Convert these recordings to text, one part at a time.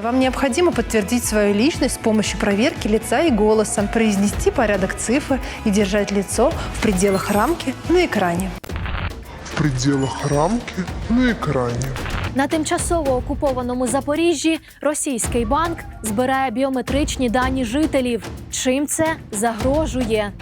Вам необходимо подтвердить свою личность с помощью проверки лица и голоса, произнести порядок цифр и держать лицо в пределах рамки на экране. в пределах рамки на экране. На тимчасово окупованому Запоріжжі російський банк збирає біометричні дані жителів. Чим це загрожує?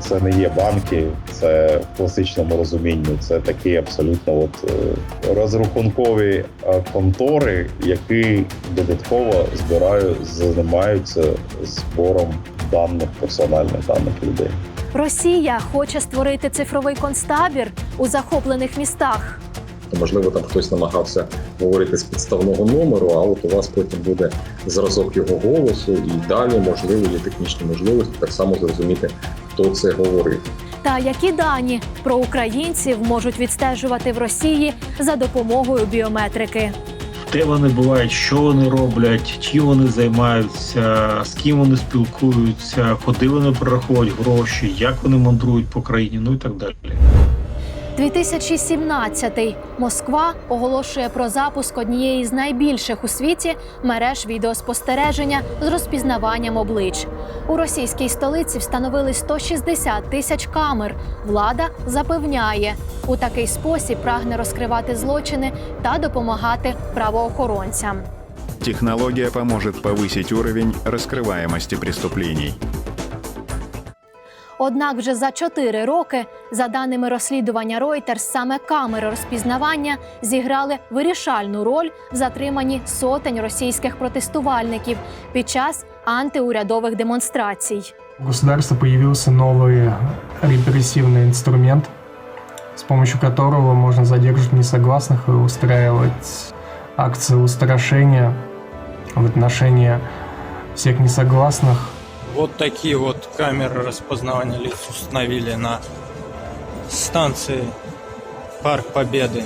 Це не є банки, це в класичному розумінні. Це такі абсолютно от е, розрахункові е, контори, які додатково збирають, займаються збором даних персональних даних людей. Росія хоче створити цифровий концтабір у захоплених містах. То можливо там хтось намагався говорити з підставного номеру, а от у вас потім буде зразок його голосу, і далі можливо є технічні можливості так само зрозуміти, хто це говорив. Та які дані про українців можуть відстежувати в Росії за допомогою біометрики? де вони бувають, що вони роблять, чим вони займаються, з ким вони спілкуються, куди вони перераховують гроші, як вони мандрують по країні, ну і так далі. 2017 Москва оголошує про запуск однієї з найбільших у світі мереж відеоспостереження з розпізнаванням облич. У російській столиці встановили 160 тисяч камер. Влада запевняє, у такий спосіб прагне розкривати злочини та допомагати правоохоронцям. Технология поможет повысить уровень раскрываемости преступлений. Однак вже за чотири роки, за даними розслідування Reuters, саме камери розпізнавання зіграли вирішальну роль в затриманні сотень російських протестувальників під час антиурядових демонстрацій. У государства появился новый репрессивный инструмент, с помощью которого можно задерживать несогласных и устраивать акции устрашения в отношении всех несогласных. Вот такие вот камеры распознавания лиц установили на станции Парк Победы.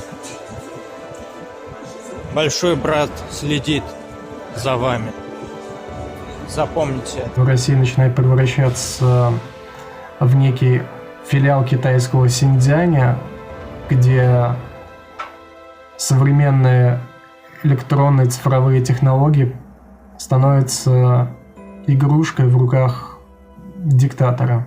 Большой брат следит за вами. Запомните это. Россия начинает превращаться в некий филиал китайского Синьцзяня, где современные электронные цифровые технологии становятся игрушкой в руках диктатора.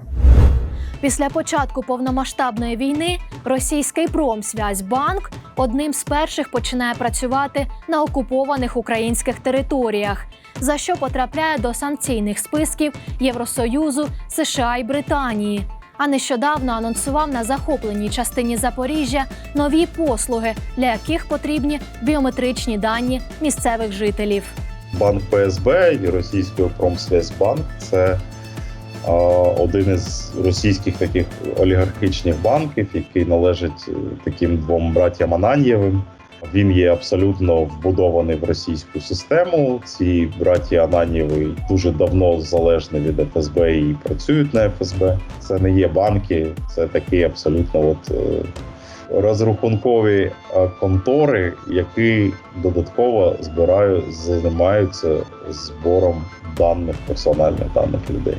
Після початку повномасштабної війни російський промсвязьбанк одним з перших починає працювати на окупованих українських територіях, за що потрапляє до санкційних списків Євросоюзу, США і Британії. А нещодавно анонсував на захопленій частині Запоріжжя нові послуги, для яких потрібні біометричні дані місцевих жителів. Банк ПСБ і російський Промсвязьбанк це один із російських таких олігархічних банків, який належить е, таким двом братям Ананьєвим. Він є абсолютно вбудований в російську систему. Ці браті Ананьєви дуже давно залежні від ФСБ і працюють на ФСБ. Це не є банки, це такі абсолютно от е, розрахункові е, контори, які додатково збирають, займаються збором даних персональних даних людей.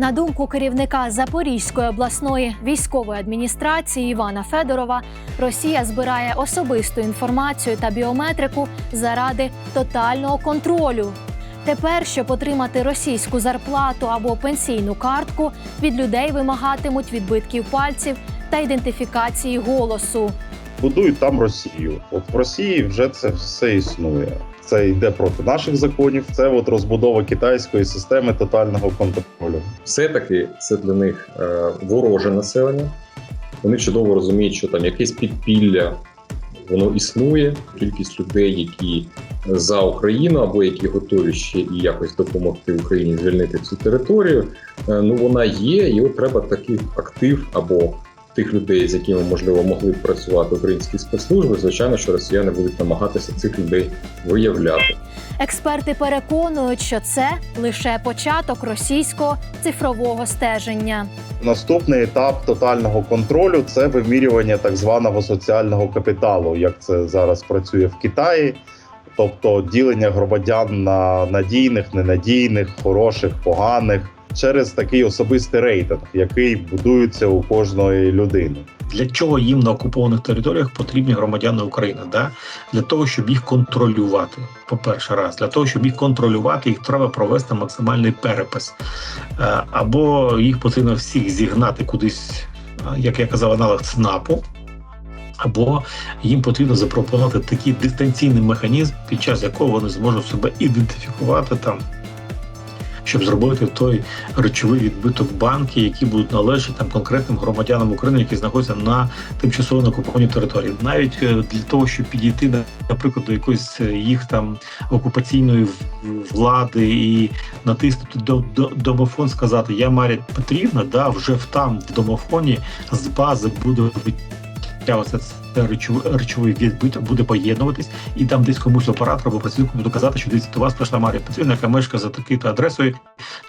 На думку керівника Запорізької обласної військової адміністрації Івана Федорова, Росія збирає особисту інформацію та біометрику заради тотального контролю. Тепер, щоб отримати російську зарплату або пенсійну картку, від людей вимагатимуть відбитків пальців та ідентифікації голосу. Будують там Росію. От в Росії вже це все існує. Це йде проти наших законів. Це от розбудова китайської системи тотального контролю. Все-таки це для них е, вороже населення. Вони чудово розуміють, що там якесь підпілля воно існує. Кількість людей, які за Україну або які готові ще і якось допомогти Україні звільнити цю територію. е, Ну вона є, і от треба такий актив або тих людей, з якими можливо могли б працювати українські спецслужби. Звичайно, що росіяни будуть намагатися цих людей виявляти. Експерти переконують, що це лише початок російського цифрового стеження. Наступний етап тотального контролю це вимірювання так званого соціального капіталу, як це зараз працює в Китаї. Тобто ділення громадян на надійних, ненадійних, хороших, поганих. Через такий особистий рейтинг, який будується у кожної людини. Для чого їм на окупованих територіях потрібні громадяни України? Да? Для того, щоб їх контролювати. По перше, раз для того, щоб їх контролювати, їх треба провести максимальний перепис, Е, або їх потрібно всіх зігнати кудись, е, як я казав, аналог ЦНАПу. Або їм потрібно запропонувати такий дистанційний механізм, під час якого вони зможуть себе ідентифікувати там, щоб зробити той речовий відбиток банки, які будуть належати там конкретним громадянам України, які знаходяться на тимчасово на окупованій території. Навіть е, для того, щоб підійти на- наприклад до якоїсь е, їх там окупаційної влади і натиснути до, до домофон, сказати Я Марія Петрівна, да вже в там в домофоні з бази буде витягуватися це речовий, відбиток, буде поєднуватись, і там десь комусь оператор або працівнику буде казати, що дивіться, до вас прийшла Марія Петрівна, яка мешкає за такою-то адресою,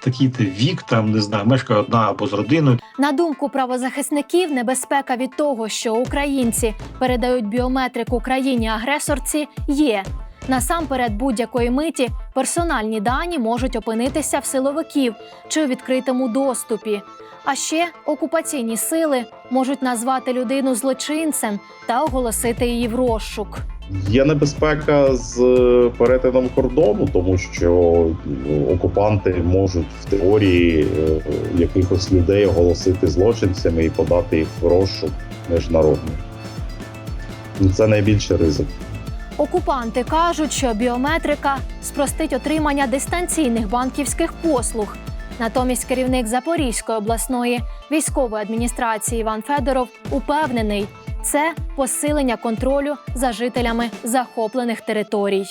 такий-то вік, там не знаю, мешкає одна або з родиною. На думку правозахисників, небезпека від того, що українці передають біометрику країні-агресорці, є. Насамперед, будь-якої миті персональні дані можуть опинитися в силовиків чи у відкритому доступі. А ще окупаційні сили можуть назвати людину злочинцем та оголосити її в розшук. Є небезпека з е, перетином кордону, тому що е, окупанти можуть в теорії е, якихось людей оголосити злочинцями і подати їх в розшук міжнародний. Це найбільший ризик. Окупанти кажуть, що біометрика спростить отримання дистанційних банківських послуг. Натомість керівник Запорізької обласної військової адміністрації Іван Федоров упевнений, це посилення контролю за жителями захоплених територій.